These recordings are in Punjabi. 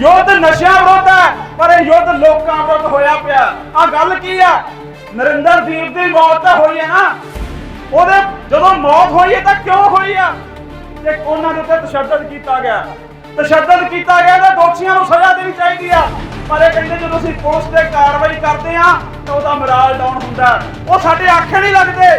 ਯੁੱਧ ਨਸ਼ਿਆਂ ਵਿਰੁੱਧ ਹੈ, ਪਰ ਇਹ ਯੁੱਧ ਲੋਕਾਂ ਵਿਰੁੱਧ ਹੋਇਆ ਪਿਆ। ਆ ਗੱਲ ਕੀ ਆ? ਨਰਿੰਦਰ ਦੀਪ ਦੀ ਮੌਤ ਤਾਂ ਹੋਈ ਹੈ ਨਾ। ਉਹਦੇ ਜਦੋਂ ਮੌਤ ਹੋਈ ਹੈ ਤਾਂ ਕਿਉਂ ਹੋਈ ਆ? ਤੇ ਉਹਨਾਂ ਦੇ ਉੱਤੇ ਤਸ਼ੱਦਦ ਕੀਤਾ ਗਿਆ। ਤਸ਼ੱਦਦ ਕੀਤਾ ਗਿਆ ਤਾਂ ਦੋਸ਼ੀਆਂ ਨੂੰ ਸਜ਼ਾ ਦੇਣੀ ਚਾਹੀਦੀ ਆ। ਪਰ ਇਹ ਕਹਿੰਦੇ ਜਦੋਂ ਅਸੀਂ ਪੁਲਿਸ ਤੇ ਕਾਰਵਾਈ ਕਰਦੇ ਆ ਤਾਂ ਉਹਦਾ ਮਰਾਲ ਡਾਊਨ ਹੁੰਦਾ। ਉਹ ਸਾਡੇ ਆਖੇ ਨਹੀਂ ਲੱਗਦੇ।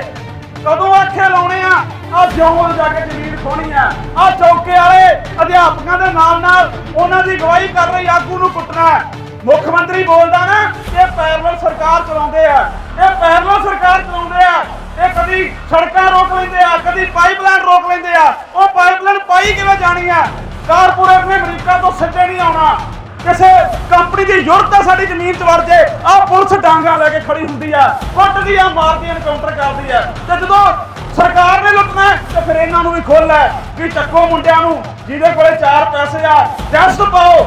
ਕਦੋਂ ਆਖੇ ਲਾਉਣੇ ਆ? ਆ ਜਿਉਂ ਜਾ ਕੇ ਜ਼ਮੀਨ ਖੋਣੀ ਆ ਆ ਚੌਕੇ ਵਾਲੇ ਅਧਿਆਪਕਾਂ ਦੇ ਨਾਲ ਨਾਲ ਉਹਨਾਂ ਦੀ ਗਵਾਹੀ ਕਰ ਰਹੀ ਆਗੂ ਨੂੰ ਕੁੱਟਣਾ ਮੁੱਖ ਮੰਤਰੀ ਬੋਲਦਾ ਨਾ ਇਹ ਪੈਰਲਲ ਸਰਕਾਰ ਚਲਾਉਂਦੇ ਆ। ਇਹ ਪੈਰਲਲ ਸਰਕਾਰ ਚਲਾਉਂਦੇ ਆ। ਇਹ ਕਦੀ ਸੜਕਾਂ ਰੋਕ ਲੈਂਦੇ ਆ, ਕਦੀ ਪਾਈਪਲਾਈਨ ਰੋਕ ਲੈਂਦੇ ਆ। ਉਹ ਪਾਈਪਲਾਈਨ ਪਾਈ ਕਿਵੇਂ ਜਾਣੀ ਆ? ਕਾਰਪੋਰੇਟ ਨੇ ਅਮਰੀਕਾ ਤੋਂ ਸਿੱਧੇ ਨਹੀਂ ਆਉਣਾ। ਕਿਸੇ ਕੰਪਨੀ ਦੀ ਯੂਰਤ ਆ, ਸਾਡੀ ਜ਼ਮੀਨ 'ਚ ਵੜ ਜੇ। ਆ ਪੁਲਿਸ ਡਾਂਗਾ ਲੈ ਕੇ ਖੜੀ ਹੁੰਦੀ ਆ। ਕੁੱਟਦੀ ਆ, ਮਾਰਦੀ ਐਨਕਾਊਂਟਰ ਕਰਦੀ ਆ। ਤੇ ਜਦੋਂ ਸਰਕਾਰ ਨੇ ਲੁੱਟਣਾ ਹੈ, ਤੇ ਫਿਰ ਇਹਨਾਂ ਨੂੰ ਵੀ ਖੋਲ ਹੈ ਕਿ ਚੱਕੋ ਮੁੰਡਿਆਂ ਨੂੰ ਜਿਹਦੇ ਕੋਲੇ ਚਾਰ ਪੈਸੇ ਆ ਟੈਸਟ ਪਾਓ।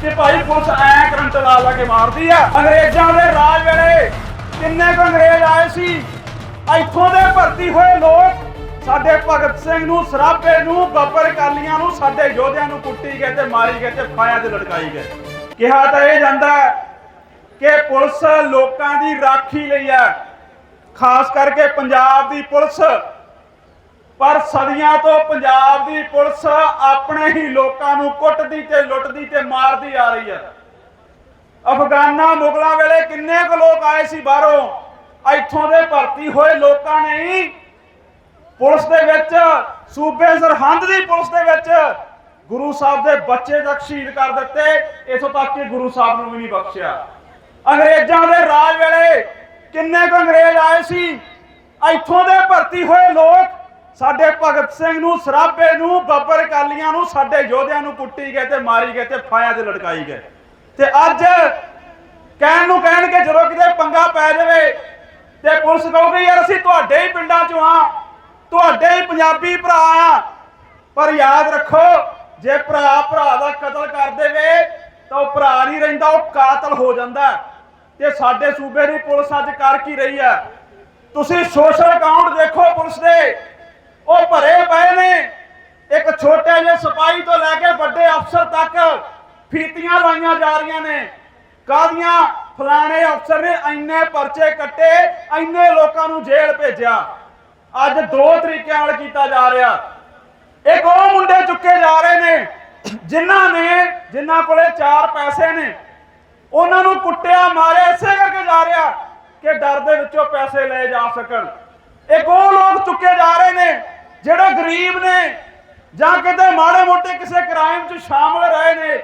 ਕਿ ਭਾਈ ਪੁਲਿਸ ਐ ਕਰੰਟ ਲਾ ਲਾ ਕੇ ਮਾਰਦੀ ਆ। ਅੰਗਰੇਜ਼ਾਂ ਦੇ ਰਾਜ ਵੇਲੇ ਕਿੰਨੇ ਕੁ ਅੰਗਰੇਜ਼ ਆਏ ਸੀ? ਇੱਥੋਂ ਦੇ ਭਰਤੀ ਹੋਏ ਲੋਕ ਸਾਡੇ ਭਗਤ ਸਿੰਘ ਨੂੰ ਸਰਾਭੇ ਨੂੰ ਬੱਬਰ ਕਾਲੀਆਂ ਨੂੰ ਸਾਡੇ ਯੋਧਿਆਂ ਨੂੰ ਕੁੱਟੀ ਗਏ ਤੇ ਮਾਰੀ ਗਏ ਤੇ ਫਾਇਆ ਤੇ ਲਟਕਾਈ ਗਏ। ਕਿਹਾ ਤਾਂ ਇਹ ਜਾਂਦਾ ਕਿ ਪੁਲਿਸ ਲੋਕਾਂ ਦੀ ਰਾਖੀ ਲਈ ਹੈ। ਖਾਸ ਕਰਕੇ ਪੰਜਾਬ ਦੀ ਪੁਲਿਸ। ਪਰ ਸਦੀਆਂ ਤੋਂ ਪੰਜਾਬ ਦੀ ਪੁਲਿਸ ਆਪਣੇ ਹੀ ਲੋਕਾਂ ਨੂੰ ਕੁੱਟਦੀ ਤੇ ਲੁੱਟਦੀ ਤੇ ਮਾਰਦੀ ਆ ਰਹੀ ਹੈ। ਅਫਗਾਨਾ ਮੁਗਲਾਂ ਵੇਲੇ ਕਿੰਨੇ ਕੁ ਲੋਕ ਆਏ ਸੀ ਬਾਹਰੋਂ? ਇੱਥੋਂ ਦੇ ਭਰਤੀ ਹੋਏ ਲੋਕਾਂ ਨੇ ਪੁਲਿਸ ਦੇ ਵਿੱਚ ਸੂਬੇ ਸਰਹੰਦ ਦੀ ਪੁਲਿਸ ਦੇ ਵਿੱਚ ਗੁਰੂ ਸਾਹਿਬ ਦੇ ਬੱਚੇ ਤੱਕ ਸ਼ਹੀਦ ਕਰ ਦਿੱਤੇ। ਇਥੋਂ ਤੱਕ ਕਿ ਗੁਰੂ ਸਾਹਿਬ ਨੂੰ ਵੀ ਨਹੀਂ ਬਖਸ਼ਿਆ। ਅੰਗਰੇਜ਼ਾਂ ਦੇ ਰਾਜ ਵੇਲੇ ਕਿੰਨੇ ਕੁ ਅੰਗਰੇਜ਼ ਆਏ ਸੀ? ਇੱਥੋਂ ਦੇ ਭਰਤੀ ਹੋਏ ਲੋਕ ਸਾਡੇ ਭਗਤ ਸਿੰਘ ਨੂੰ ਸਰਾਭੇ ਨੂੰ, ਬੱਬਰ ਕਾਲੀਆਂ ਨੂੰ, ਸਾਡੇ ਯੋਧਿਆਂ ਨੂੰ ਕੁੱਟੀ ਗਏ ਤੇ ਮਾਰੀ ਗਏ ਤੇ ਫਾਇਆ ਤੇ ਲਟਕਾਈ ਗਏ। ਤੇ ਅੱਜ ਕਹਿਣ ਨੂੰ ਕਹਿਣਗੇ, ਜਦੋਂ ਕਿਤੇ ਪੰਗਾ ਪੈ ਜਾਵੇ ਤੇ ਪੁਲਿਸ ਕਹੂਗੀ, ਯਾਰ ਅਸੀਂ ਤੁਹਾਡੇ ਹੀ ਪਿੰਡਾਂ ਚੋਂ ਆ, ਤੁਹਾਡੇ ਹੀ ਪੰਜਾਬੀ ਭਰਾ ਆ। ਪਰ ਯਾਦ ਰੱਖੋ, ਜੇ ਭਰਾ ਭਰਾ ਦਾ ਕਤਲ ਕਰ ਦੇਵੇ, ਤਾਂ ਉਹ ਭਰਾ ਨਹੀਂ ਰਹਿੰਦਾ, ਉਹ ਕਾਤਲ ਹੋ ਜਾਂਦਾ। ਤੇ ਸਾਡੇ ਸੂਬੇ ਦੀ ਪੁਲਿਸ ਅੱਜ ਕਰ ਕੀ ਰਹੀ ਹੈ? ਤੁਸੀਂ ਸੋਸ਼ਲ ਅਕਾਊਂਟ ਦੇਖੋ ਪੁਲਿਸ ਦੇ। ਉਹ ਭਰੇ ਪਏ ਨੇ। ਇੱਕ ਛੋਟੇ ਜਿਹੇ ਸਿਪਾਹੀ ਤੋਂ ਲੈ ਕੇ ਵੱਡੇ ਅਫਸਰ ਤੱਕ ਫੀਤੀਆਂ ਲਾਈਆਂ ਜਾ ਰਹੀਆਂ ਨੇ। ਕਾਦੀਆਂ ਫਲਾਣੇ ਅਫਸਰ ਨੇ ਇੰਨੇ ਪਰਚੇ ਕੱਟੇ, ਇੰਨੇ ਲੋਕਾਂ ਨੂੰ ਜੇਲ੍ਹ ਭੇਜਿਆ। ਅੱਜ ਦੋ ਤਰੀਕਿਆਂ ਨਾਲ ਕੀਤਾ ਜਾ ਰਿਹਾ। ਇੱਕ ਉਹ ਮੁੰਡੇ ਚੁੱਕੇ ਜਾ ਰਹੇ ਨੇ, ਜਿਨ੍ਹਾਂ ਨੇ, ਜਿਨ੍ਹਾਂ ਕੋਲੇ ਚਾਰ ਪੈਸੇ ਨੇ। ਉਹਨਾਂ ਨੂੰ ਕੁੱਟਿਆ, ਮਾਰਿਆ, ਇਸੇ ਕਰਕੇ ਜਾ ਰਿਹਾ ਕਿ ਡਰ ਦੇ ਵਿੱਚੋਂ ਪੈਸੇ ਲਏ ਜਾ ਸਕਣ। ਇੱਕ ਉਹ ਲੋਕ ਚੁੱਕੇ ਜਾ ਰਹੇ ਨੇ, ਜਿਹੜੇ ਗਰੀਬ ਨੇ ਜਾਂ ਕਿਤੇ ਮਾੜੇ ਮੋਟੇ ਕਿਸੇ ਕ੍ਰਾਈਮ 'ਚ ਸ਼ਾਮਲ ਰਹੇ ਨੇ,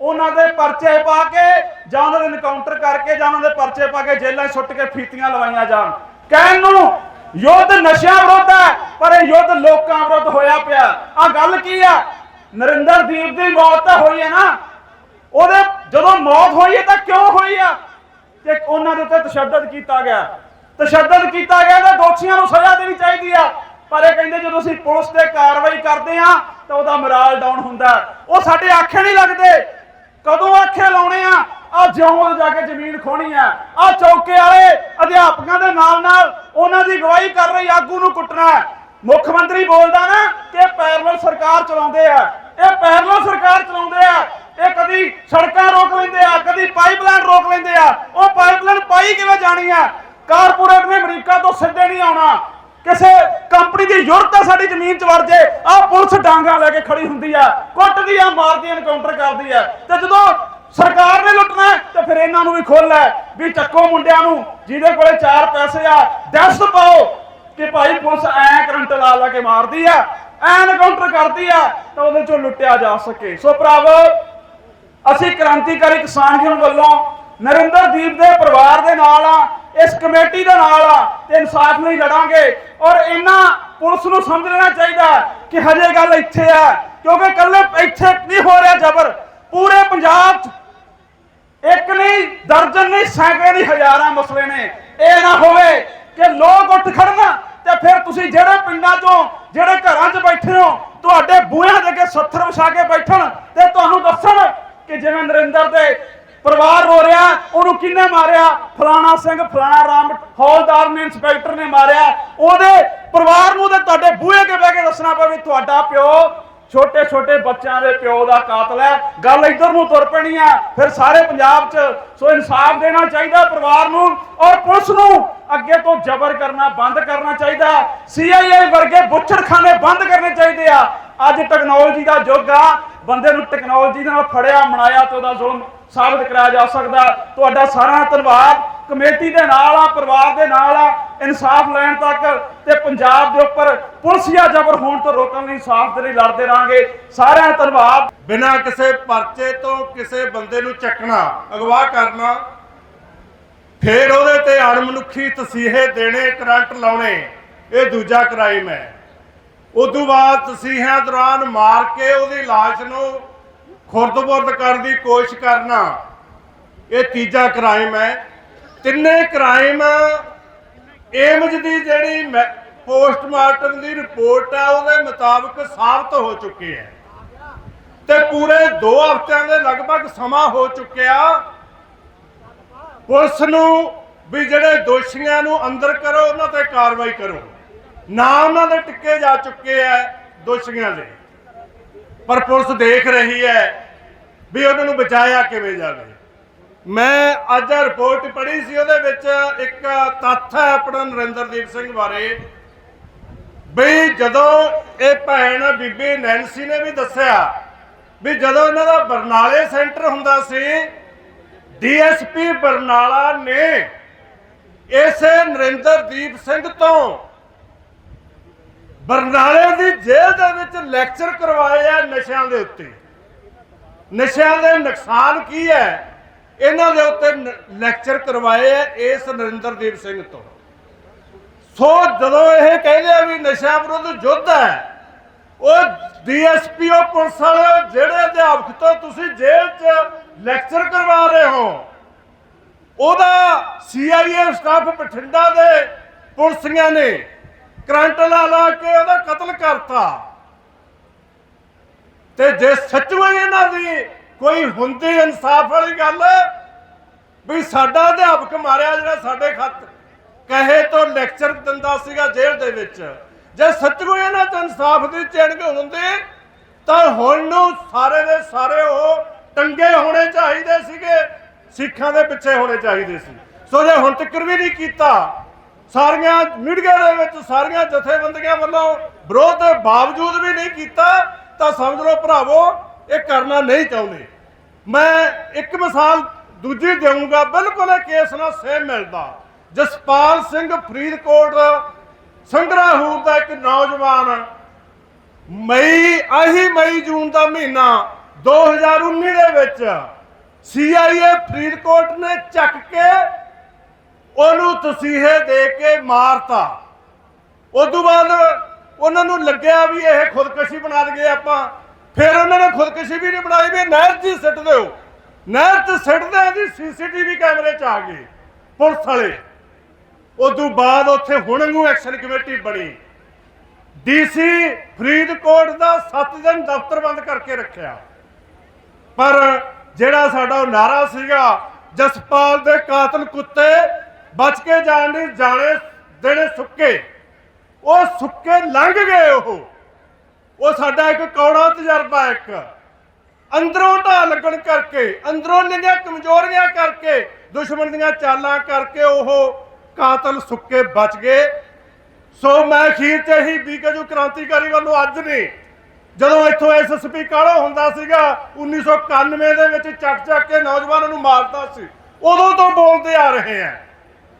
ਉਹਨਾਂ ਦੇ ਪਰਚੇ ਪਾ ਕੇ ਜਾਂ ਉਹਨਾਂ ਦੇ ਇਨਕਾਊਂਟਰ ਕਰਕੇ ਜਾਂ ਉਹਨਾਂ ਦੇ ਪਰਚੇ ਪਾ ਕੇ ਜੇਲ੍ਹਾਂ 'ਚ ਸੁੱਟ ਕੇ ਫੀਤੀਆਂ ਲਵਾਈਆਂ ਜਾਣ। ਕਹਿਣ ਨੂੰ ਯੁੱਧ ਨਸ਼ਿਆਂ ਵਿਰੁੱਧ ਹੈ, ਪਰ ਇਹ ਯੁੱਧ ਲੋਕਾਂ ਵਿਰੁੱਧ ਹੋਇਆ ਪਿਆ। ਆ ਗੱਲ ਕੀ ਆ? ਨਰਿੰਦਰ ਦੀਪ ਦੀ ਮੌਤ ਤਾਂ ਹੋਈ ਹੈ ਨਾ। ਉਹਦੇ ਜਦੋਂ ਮੌਤ ਹੋਈ ਹੈ ਤਾਂ ਕਿਉਂ ਹੋਈ ਆ? ਤੇ ਉਹਨਾਂ ਦੇ ਉੱਤੇ ਤਸ਼ੱਦਦ ਕੀਤਾ ਗਿਆ। ਤਸ਼ੱਦਦ ਕੀਤਾ ਗਿਆ ਤਾਂ ਦੋਸ਼ੀਆਂ ਨੂੰ ਸਜ਼ਾ ਦੇਣੀ ਚਾਹੀਦੀ ਆ। ਪਰ ਇਹ ਕਹਿੰਦੇ ਜਦੋਂ ਅਸੀਂ ਪੁਲਿਸ ਤੇ ਕਾਰਵਾਈ ਕਰਦੇ ਆ, ਤਾਂ ਉਹਦਾ ਮਰਾਲ ਡਾਊਨ ਹੁੰਦਾ। ਹੈ। ਉਹ ਸਾਡੇ ਆਖੇ ਨਹੀਂ ਲੱਗਦੇ। ਕਦੋਂ ਆਖੇ ਲਾਉਣੇ ਆ? ਆ ਜਿਉਂ ਜਾ ਕੇ ਜ਼ਮੀਨ ਖੋਣੀ ਆ। ਆ ਚੌਕੇ ਵਾਲੇ ਅਧਿਆਪਕਾਂ ਦੇ ਨਾਲ ਨਾਲ ਉਹਨਾਂ ਦੀ ਗਵਾਹੀ ਕਰ ਰਹੀ, ਆਗੂ ਨੂੰ ਕੁੱਟਣਾ। ਮੁੱਖ ਮੰਤਰੀ ਬੋਲਦਾ ਨਾ ਕਿ ਇਹ ਪੈਰਲਲ ਸਰਕਾਰ ਚਲਾਉਂਦੇ ਆ। ਇਹ ਪੈਰਲਲ ਸਰਕਾਰ ਚਲਾਉਂਦੇ ਆ। ਇਹ ਕਦੀ ਸੜਕਾਂ ਰੋਕ ਲੈਂਦੇ ਆ, ਕਦੀ ਪਾਈਪਲਾਈਨ ਰੋਕ ਲੈਂਦੇ ਆ। ਉਹ ਪਾਈਪਲਾਈਨ ਪਾਈ ਕਿਵੇਂ ਜਾਣੀ ਆ? ਕਾਰਪੋਰੇਟ ਨੇ ਅਮਰੀਕਾ ਤੋਂ ਸਿੱਧੇ ਨਹੀਂ ਆਉਣਾ। ਕਿਸੇ ਕੰਪਨੀ ਦੀ ਯੂਰਤ ਆ ਸਾਡੀ ਜ਼ਮੀਨ 'ਚ ਵੜ ਜੇ ਆ ਪੁਲਿਸ ਡਾਂਗਾ ਲੈ ਕੇ ਖੜੀ ਹੁੰਦੀ ਆ ਕੁੱਟਦੀ ਆ, ਮਾਰਦੀ ਐਨਕਾਊਂਟਰ ਕਰਦੀ ਆ। ਤੇ ਜਦੋਂ ਸਰਕਾਰ ਨੇ ਲੁੱਟਣਾ, ਤੇ ਫਿਰ ਇਹਨਾਂ ਨੂੰ ਵੀ ਖੋਲ ਲੈ ਵੀ ਚੱਕੋ ਮੁੰਡਿਆਂ ਨੂੰ, ਜਿਹਦੇ ਕੋਲੇ ਚਾਰ ਪੈਸੇ ਆ ਦਸਤ ਪਾਓ ਕਿ ਭਾਈ ਪੁਲਿਸ ਐ ਕਰੰਟ ਲਾ ਲਾ ਕੇ ਮਾਰਦੀ ਆ, ਐ ਐਨਕਾਊਂਟਰ ਕਰਦੀ ਆ, ਤਾਂ ਉਹਦੇ ਚੋਂ ਲੁੱਟਿਆ ਜਾ ਸਕੇ। ਸੋ ਭਰਾਵੋ ਅਸੀਂ ਕ੍ਰਾਂਤੀਕਾਰੀ ਕਿਸਾਨ ਯੂਨੀਅਨ ਵੱਲੋਂ ਨਰਿੰਦਰ ਦੀਪ ਦੇ ਪਰਿਵਾਰ ਦੇ ਨਾਲ ਆ, ਇਸ ਕਮੇਟੀ ਦੇ ਨਾਲ ਆ, ਤੇ ਇਨਸਾਫ ਲਈ ਲੜਾਂਗੇ। ਔਰ ਇਹਨਾਂ ਪੁਲਿਸ ਨੂੰ ਸਮਝ ਲੈਣਾ ਚਾਹੀਦਾ ਕਿ ਹਜੇ ਗੱਲ ਇੱਥੇ ਆ, ਕਿਉਂਕਿ ਕੱਲੇ ਇੱਥੇ ਨਹੀਂ ਹੋ ਰਿਹਾ ਜ਼ਬਰ। ਪੂਰੇ ਪੰਜਾਬ 'ਚ ਇੱਕ ਨਹੀਂ, ਦਰਜਨ ਨਹੀਂ, ਸੈਂਕੜੇ ਨਹੀਂ, ਹਜ਼ਾਰਾਂ ਮਸਲੇ ਨੇ। ਇਹ ਨਾ ਹੋਵੇ ਕਿ ਲੋਕ ਉੱਠ ਖੜਨ ਤੇ ਫਿਰ ਤੁਸੀਂ ਜਿਹੜੇ ਪਿੰਡਾਂ 'ਚੋਂ, ਜਿਹੜੇ ਘਰਾਂ 'ਚ ਬੈਠੇ ਹੋ, ਤੁਹਾਡੇ ਬੂਹਿਆਂ ਦੇ ਅੱਗੇ ਸੱਥਰ ਵਿਛਾ ਕੇ ਬੈਠਣ ਤੇ ਤੁਹਾਨੂੰ ਦੱਸਣ ਕਿ ਜਿਵੇਂ ਨਰਿੰਦਰ ਦੇ ਪਰਿਵਾਰ ਰੋ ਰਿਹਾ, ਉਹਨੂੰ ਕਿਹਨੇ ਮਾਰਿਆ? ਫਲਾਣਾ ਸਿੰਘ, ਫਲਾਣਾ ਰਾਮ, ਹੌਲਦਾਰ ਨੇ, ਇੰਸਪੈਕਟਰ ਨੇ ਮਾਰਿਆ। ਉਹਦੇ ਪਰਿਵਾਰ ਨੂੰ ਤੇ ਤੁਹਾਡੇ ਬੂਹੇ ਕੇ ਬਹਿ ਕੇ ਦੱਸਣਾ ਪਵੇ ਤੁਹਾਡਾ ਪਿਓ ਛੋਟੇ ਛੋਟੇ ਬੱਚਿਆਂ ਦੇ ਪਿਓ ਦਾ ਕਾਤਲ ਹੈ। ਗੱਲ ਇੱਧਰ ਨੂੰ ਤੁਰ ਪੈਣੀ ਆ। ਫਿਰ ਸਾਰੇ ਪੰਜਾਬ 'ਚ ਸੋ ਇਨਸਾਫ ਦੇਣਾ ਚਾਹੀਦਾ ਪਰਿਵਾਰ ਨੂੰ ਔਰ ਪੁਲਿਸ ਨੂੰ ਅੱਗੇ ਤੋਂ ਜ਼ਬਰ ਕਰਨਾ, ਬੰਦ ਕਰਨਾ ਚਾਹੀਦਾ। ਸੀਆਈਏ ਵਰਗੇ ਬੁੱਚੜਖਾਨੇ ਬੰਦ ਕਰਨੇ ਚਾਹੀਦੇ ਆ। ਅੱਜ ਟੈਕਨੋਲੋਜੀ ਦਾ ਯੁੱਗ ਆ। ਬੰਦੇ ਨੂੰ ਟੈਕਨੋਲੋਜੀ ਨਾਲ ਫੜਿਆ, ਮਨਾਇਆ ਤੇ ਉਹਦਾ ਜ਼ੁਲਮ ਸਾਬਤ ਕਰਾਇਆ ਜਾ ਸਕਦਾ। ਤੁਹਾਡਾ ਸਾਰਾ ਧੰਨਵਾਦ। ਕਮੇਟੀ ਦੇ ਨਾਲ ਆ, ਪਰਿਵਾਰ ਦੇ ਨਾਲ ਆ, ਇਨਸਾਫ ਲੈਣ ਤੱਕ ਤੇ ਪੰਜਾਬ ਦੇ ਉੱਪਰ ਪੁਲਸੀਆ ਜ਼ਬਰ ਹੋਣ ਤੋਂ ਰੋਕਣ ਲਈ ਇਨਸਾਫ ਦੇ ਲਈ ਲੜਦੇ ਰਾਂਗੇ ਸਾਰਿਆਂ ਦਾ ਧੰਨਵਾਦ। ਬਿਨਾਂ ਕਿਸੇ ਪਰਚੇ ਤੋਂ ਕਿਸੇ ਬੰਦੇ ਨੂੰ ਚੱਕਣਾ, ਅਗਵਾ ਕਰਨਾ, ਫੇਰ ਉਹਦੇ ਤੇ ਅਣਮਨੁੱਖੀ ਤਸੀਹੇ ਦੇਣੇ, ਕਰੰਟ ਲਾਉਣੇ, ਇਹ ਦੂਜਾ ਕ੍ਰਾਈਮ ਹੈ। ਉਦੋਂ ਬਾਅਦ ਤਸੀਹਿਆਂ ਦੌਰਾਨ ਮਾਰ ਕੇ ਉਹਦੀ ਲਾਸ਼ ਨੂੰ ਖੁਰਦ-ਬੁਰਦ ਕਰਨ ਦੀ ਕੋਸ਼ਿਸ਼ ਕਰਨਾ। ਇਹ ਤੀਜਾ ਕ੍ਰਾਈਮ ਹੈ। ਤਿੰਨੇ ਕ੍ਰਾਈਮ ਏਮਜ ਦੀ ਜਿਹੜੀ ਪੋਸਟਮਾਰਟਮ ਦੀ ਰਿਪੋਰਟ ਹੈ, ਉਹਦੇ ਮੁਤਾਬਕ ਸਾਬਤ ਹੋ ਚੁੱਕੇ ਹੈ। ਤੇ ਪੂਰੇ 2 ਹਫ਼ਤਿਆਂ ਦੇ ਲਗਭਗ ਸਮਾਂ ਹੋ ਚੁੱਕਿਆ। ਪੁਲਿਸ ਨੂੰ ਵੀ ਜਿਹੜੇ ਦੋਸ਼ੀਆਂ ਨੂੰ ਅੰਦਰ ਕਰੋ, ਉਹਨਾਂ ਤੇ ਕਾਰਵਾਈ ਕਰੋ। ਨਾ ਉਹਨਾਂ ਦੇ ਟਿੱਕੇ ਜਾ ਚੁੱਕੇ ਐ ਦੋਸ਼ੀਆਂ ਦੇ। ਪਰ ਪੁਲਿਸ ਦੇਖ ਰਹੀ ਹੈ ਵੀ ਉਹਨਾਂ ਨੂੰ ਬਚਾਇਆ ਕਿਵੇਂ ਜਾਵੇ। ਮੈਂ ਅੱਜ ਰਿਪੋਰਟ ਪੜ੍ਹੀ ਸੀ, ਉਹਦੇ ਵਿੱਚ ਇੱਕ ਤੱਥ ਹੈ ਆਪਣਾ ਨਰਿੰਦਰਦੀਪ ਸਿੰਘ ਬਾਰੇ। ਬਈ ਜਦੋਂ ਇਹ ਭੈਣ ਬੀਬੀ ਨੈਂਸੀ ਨੇ ਵੀ ਦੱਸਿਆ ਵੀ ਜਦੋਂ ਇਹਨਾਂ ਦਾ ਬਰਨਾਲੇ ਸੈਂਟਰ ਹੁੰਦਾ ਸੀ, ਡੀਐਸਪੀ ਬਰਨਾਲਾ ਨੇ ਇਸੇ ਨਰਿੰਦਰਦੀਪ ਸਿੰਘ ਤੋਂ ਬਰਨਾਲੇ ਦੀ ਜੇਲ੍ਹ ਦੇ ਵਿੱਚ ਲੈਕਚਰ ਕਰਵਾਏ ਆ ਨਸ਼ਿਆਂ ਦੇ ਉੱਤੇ। ਨਸ਼ਿਆਂ ਦੇ ਨੁਕਸਾਨ ਕੀ ਹੈ? ਇਹਨਾਂ ਦੇ ਉੱਤੇ ਲੈਕਚਰ ਕਰਵਾਏ ਆ ਇਸ ਨਰਿੰਦਰਦੀਪ ਸਿੰਘ ਤੋਂ। ਸੋ ਜਦੋਂ ਇਹ ਕਹਿੰਦੇ ਆ ਵੀ ਨਸ਼ਾ ਵਿਰੁੱਧ ਯੁੱਧ ਹੈ, ਉਹ ਡੀਐਸਪੀਓ ਪੁਲਿਸ ਵਾਲੇ ਜਿਹੜੇ ਅਧਿਆਪਕ ਤੋਂ ਤੁਸੀਂ ਜੇਲ੍ਹ 'ਚ ਲੈਕਚਰ ਕਰਵਾ ਰਹੇ ਹੋ, ਉਹਦਾ ਸੀਆਈਏ ਸਟਾਫ ਬਠਿੰਡਾ ਦੇ ਪੁਲਿਸੀਆਂ ਨੇ ਕਰੰਟ ਲਾ ਲਾ ਕੇ ਉਹਦਾ ਕਤਲ ਕਰਤਾ। ਤੇ ਜੇ ਸੱਚੂ ਇਹਨਾਂ ਦੀ, ਕੋਈ ਹੁੰਦੀ ਇਨਸਾਫ ਵਾਲੀ ਗੱਲ ਵੀ ਸਾਡਾ ਅਧਿਆਪਕ ਮਾਰਿਆ ਜਿਹੜਾ ਸਾਡੇ ਖੱਤ ਕਹੇ ਤੋਂ ਲੈਕਚਰ ਦਿੰਦਾ ਸੀਗਾ ਜੇਲ੍ਹ ਦੇ ਵਿੱਚ। ਜੇ ਸੱਚੂ ਇਹਨਾਂ ਚ ਇਨਸਾਫ ਦੀ ਚਿੰਗ ਹੁੰਦੀ, ਤਾਂ ਹੁਣ ਨੂੰ ਸਾਰੇ ਦੇ ਸਾਰੇ ਉਹ ਟੰਗੇ ਹੋਣੇ ਚਾਹੀਦੇ ਸੀਗੇ, ਸਿੱਖਾਂ ਦੇ ਪਿੱਛੇ ਹੋਣੇ ਚਾਹੀਦੇ ਸੀ। ਸੋ ਜੇ ਹੁਣ ਤੱਕ ਵੀ ਨਹੀਂ ਕੀਤਾ ਸਾਰੀਆਂ ਮੀਡੀਆ ਦੇ ਵਿੱਚ ਸਾਰੀਆਂ ਜਥੇਬੰਦੀਆਂ ਵੱਲੋਂ ਵਿਰੋਧ ਦੇ ਬਾਵਜੂਦ ਵੀ ਨਹੀਂ ਕੀਤਾ, ਤਾਂ ਸਮਝ ਲਓ ਭਰਾਵੋ, ਇਹ ਕਰਨਾ ਨਹੀਂ ਚਾਹੁੰਦੇ। ਮੈਂ ਇੱਕ ਮਿਸਾਲ ਦੂਜੀ ਦੇਵਾਂਗਾ ਬਿਲਕੁਲ ਇਹ ਕੇਸ ਨਾਲ ਸੇਮ ਮਿਲਦਾ। ਜਸਪਾਲ ਸਿੰਘ ਫਰੀਦਕੋਟ ਸੰਗਰਾਹੂਰ ਦਾ ਇੱਕ ਨੌਜਵਾਨ, ਮਈ, ਆਹੀ ਮਈ ਜੂਨ ਦਾ ਮਹੀਨਾ 2019 ਦੇ ਵਿੱਚ ਸੀਆਈਏ ਫਰੀਦਕੋਟ ਨੇ ਚੱਕ ਕੇ ਉਹਨੂੰ ਤਸੀਹੇ ਦੇ ਕੇ ਮਾਰਤਾ। ਉਸ ਤੋਂ ਬਾਅਦ ਉਹਨਾਂ ਨੂੰ ਲੱਗਿਆ ਵੀ ਇਹ ਖੁਦਕਸ਼ੀ ਬਣਾ ਦਈਏ ਆਪਾਂ। ਫਿਰ ਉਹਨਾਂ ਨੇ ਖੁਦਕੁਸ਼ੀ ਵੀ ਨਹੀਂ ਬਣਾਈ ਵੀ ਨਹਿਰ 'ਚ ਸਿੱਟ ਦਿਓ। ਨਹਿਰ 'ਚ ਸਿੱਟਦੇ ਦੀ ਸੀਸੀਟੀਵੀ ਕੈਮਰੇ 'ਚ ਆ ਗਏ, ਪੁਲਿਸ ਵਾਲੇ। ਉਸ ਤੋਂ ਬਾਅਦ ਉੱਥੇ ਹੁਣ ਨੂੰ ਐਕਸ਼ਨ ਕਮੇਟੀ ਬਣੀ। ਡੀਸੀ ਫਰੀਦਕੋਟ ਦਾ 7 ਦਿਨ ਦਫ਼ਤਰ ਬੰਦ ਕਰਕੇ ਰੱਖਿਆ। ਪਰ ਜਿਹੜਾ ਸਾਡਾ ਉਹ ਨਾਰਾ ਸੀਗਾ, ਜਸਪਾਲ ਦੇ ਕਾਤਲ ਕੁੱਤੇ ਬਚ ਕੇ ਜਾਣ ਦੀ ਜਾਣੇ ਦੇਣੇ ਸੁੱਕੇ। ਉਹ ਸੁੱਕੇ ਲੰਘ ਗਏ ਉਹ। ਉਹ ਸਾਡਾ ਇੱਕ ਕੌੜਾ ਤਜਰਬਾ ਇੱਕ। ਅੰਦਰੋਂ ਢਾਹ ਲੱਗਣ ਕਰਕੇ, ਅੰਦਰੋਂ ਨਿਆਂ ਕਮਜ਼ੋਰੀਆਂ ਕਰਕੇ, ਦੁਸ਼ਮਣ ਦੀਆਂ ਚਾਲਾਂ ਕਰਕੇ ਉਹ ਕਾਤਲ ਸੁੱਕੇ ਬਚ ਗਏ। ਸੋ ਮੈਂ ਅਖੀਰ ਤੇ ਹੀ ਬੀਕੇਜੂ ਕ੍ਰਾਂਤੀਕਾਰੀ ਵੱਲੋਂ ਅੱਜ ਨਹੀਂ, ਜਦੋਂ ਇੱਥੋਂ ਐਸਐਸਪੀ ਕਾਲੋ ਹੁੰਦਾ ਸੀਗਾ 1991 ਦੇ ਵਿੱਚ ਚੱਕ ਚੱਕ ਕੇ ਨੌਜਵਾਨਾਂ ਨੂੰ ਮਾਰਦਾ ਸੀ, ਉਦੋਂ ਤੋਂ ਬੋਲਦੇ ਆ ਰਹੇ ਆ।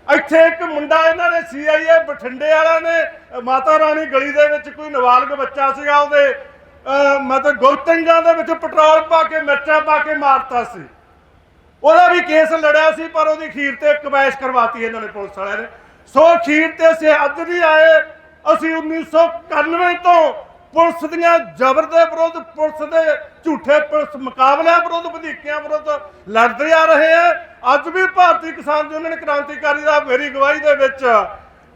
ਇੱਥੇ ਇੱਕ ਮੁੰਡਾ ਇਹਨਾਂ ਨੇ ਸੀਆਈਏ ਬਠਿੰਡੇ ਵਾਲਿਆਂ ਨੇ ਮਾਤਾ ਰਾਣੀ ਗਲੀ ਦੇ ਵਿੱਚ ਕੋਈ ਨਾਬਾਲਗ ਬੱਚਾ ਸੀਗਾ ਉਹਦੇ। ਮਤਲਬ ਗੁਰਤੰਗਾਂ ਦੇ ਵਿੱਚ ਪੈਟਰੋਲ ਪਾ ਕੇ, ਮਿਰਚਾਂ ਪਾ ਕੇ ਮਾਰਤਾ ਸੀ। ਉਹਦਾ ਵੀ ਕੇਸ ਲੜਿਆ ਸੀ, ਪਰ ਉਹਦੀ ਖੀਰ ਤੇ ਕਬੈਸ਼ ਕਰਵਾਤੀ ਇਹਨਾਂ ਨੇ ਪੁਲਿਸ ਵਾਲਿਆਂ ਨੇ। ਸੋ ਖੀਰ ਤੇ ਅਸੀਂ ਅੱਜ ਵੀ ਆਏ। ਅਸੀਂ 1991 ਤੋਂ ਪੁਲਿਸ ਦੀਆਂ ਜ਼ਬਰ ਦੇ ਵਿਰੁੱਧ, ਪੁਲਿਸ ਦੇ ਝੂਠੇ ਪੁਲਿਸ ਮੁਕਾਬਲਿਆਂ ਵਿਰੁੱਧ, ਵਧੀਕੀਆਂ ਵਿਰੁੱਧ ਲੜਦੇ ਆ ਰਹੇ ਆ। ਅੱਜ ਵੀ ਭਾਰਤੀ ਕਿਸਾਨ ਯੂਨੀਅਨ ਕ੍ਰਾਂਤੀਕਾਰੀ ਦਾ ਮੇਰੀ ਗਵਾਹੀ ਦੇ ਵਿੱਚ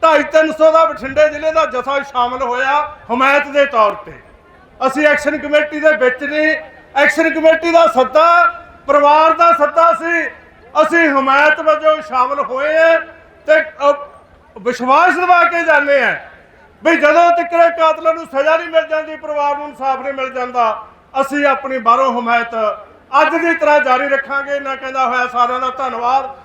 250 ਦਾ ਬਠਿੰਡੇ ਜ਼ਿਲ੍ਹੇ ਦਾ ਜਥਾ ਸ਼ਾਮਲ ਹੋਇਆ ਹਮਾਇਤ ਦੇ ਤੌਰ ਤੇ। ਅਸੀਂ ਐਕਸ਼ਨ ਕਮੇਟੀ ਦੇ ਵਿੱਚ ਨਹੀਂ, ਐਕਸ਼ਨ ਕਮੇਟੀ ਦਾ ਸੱਦਾ, ਪਰਿਵਾਰ ਦਾ ਸੱਦਾ ਸੀ। ਅਸੀਂ ਹਮਾਇਤ ਵਜੋਂ ਸ਼ਾਮਲ ਹੋਏ ਆ ਤੇ ਵਿਸ਼ਵਾਸ ਦਿਵਾ ਕੇ ਜਾਂਦੇ ਆ ਵੀ ਜਦੋਂ ਤੱਕ ਕਾਤਲਾਂ ਨੂੰ ਸਜ਼ਾ ਨਹੀਂ ਮਿਲ ਜਾਂਦੀ, ਪਰਿਵਾਰ ਨੂੰ ਇਨਸਾਫ ਨਹੀਂ ਮਿਲ ਜਾਂਦਾ, ਅਸੀਂ ਆਪਣੀ ਬਾਹਰੋਂ ਹਮਾਇਤ ਅੱਜ ਦੀ ਤਰ੍ਹਾਂ ਜਾਰੀ ਰੱਖਾਂਗੇ। ਨਾ ਕਹਿੰਦਾ ਹੋਇਆ ਸਾਰਿਆਂ ਦਾ ਧੰਨਵਾਦ।